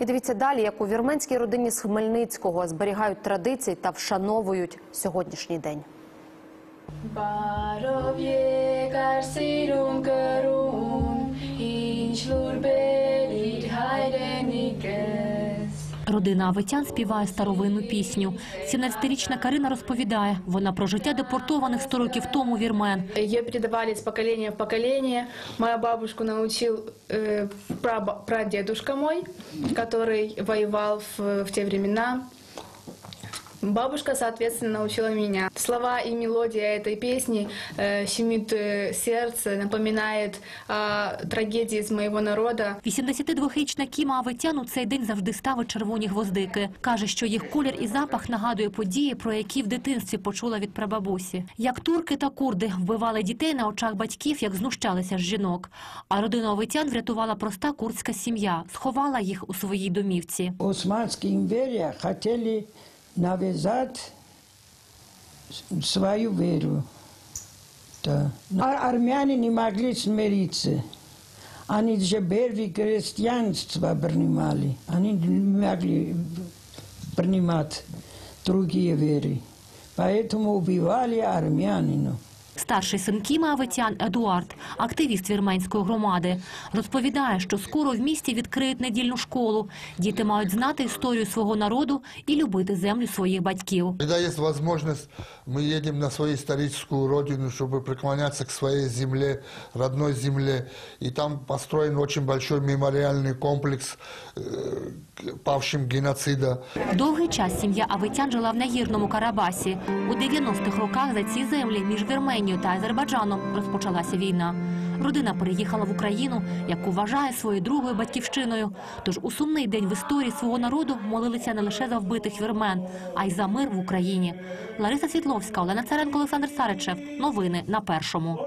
І дивіться далі, як у вірменській родині з Хмельницького зберігають традиції та вшановують сьогоднішній день. Родина Аветян співає старовинну пісню. 17-річна Карина розповідає, вона про життя депортованих 100 років тому вірмен. Її передавали з покоління в покоління. Моя бабушку научил э, праба- прадедушка мой, який воював в, ті времена. Бабушка, соответственно, научила меня. Слова и мелодия этой песни э, щемит э, сердце, напоминает о трагедии из моего народа. 82-річна Кіма Аветян у цей день завжди ставить червоні гвоздики. Каже, що їх колір і запах нагадує події, про які в дитинстві почула від прабабусі. Як турки та курди вбивали дітей на очах батьків, як знущалися з жінок. А родину Аветян врятувала проста курдська сім'я, сховала їх у своїй домівці. Османская империя хотели навязать с- свою веру. Да. Но армяне не могли смириться. Они же первые крестьянство принимали. Они не могли принимать другие веры. Поэтому убивали армянину. Старший син Кіма Аветян Едуард, активіст вірменської громади, розповідає, що скоро в місті відкриють недільну школу. Діти мають знати історію свого народу і любити землю своїх батьків. Когда есть возможность, мы едем на свою историческую родину, чтобы преклоняться к своей земле, родной земле. И там построен очень большой мемориальный комплекс э, к павшим геноцида. Довгий час сім'я Аветян жила в нагірному Карабасі. У 90-х роках за ці землі між Вірменією та Азербайджаном розпочалася війна. Родина переїхала в Україну, яку вважає своєю другою батьківщиною. Тож у сумний день в історії свого народу молилися не лише за вбитих вірмен, а й за мир в Україні. Лариса Світловська, Олена Царенко, Олександр Саричев. Новини на першому.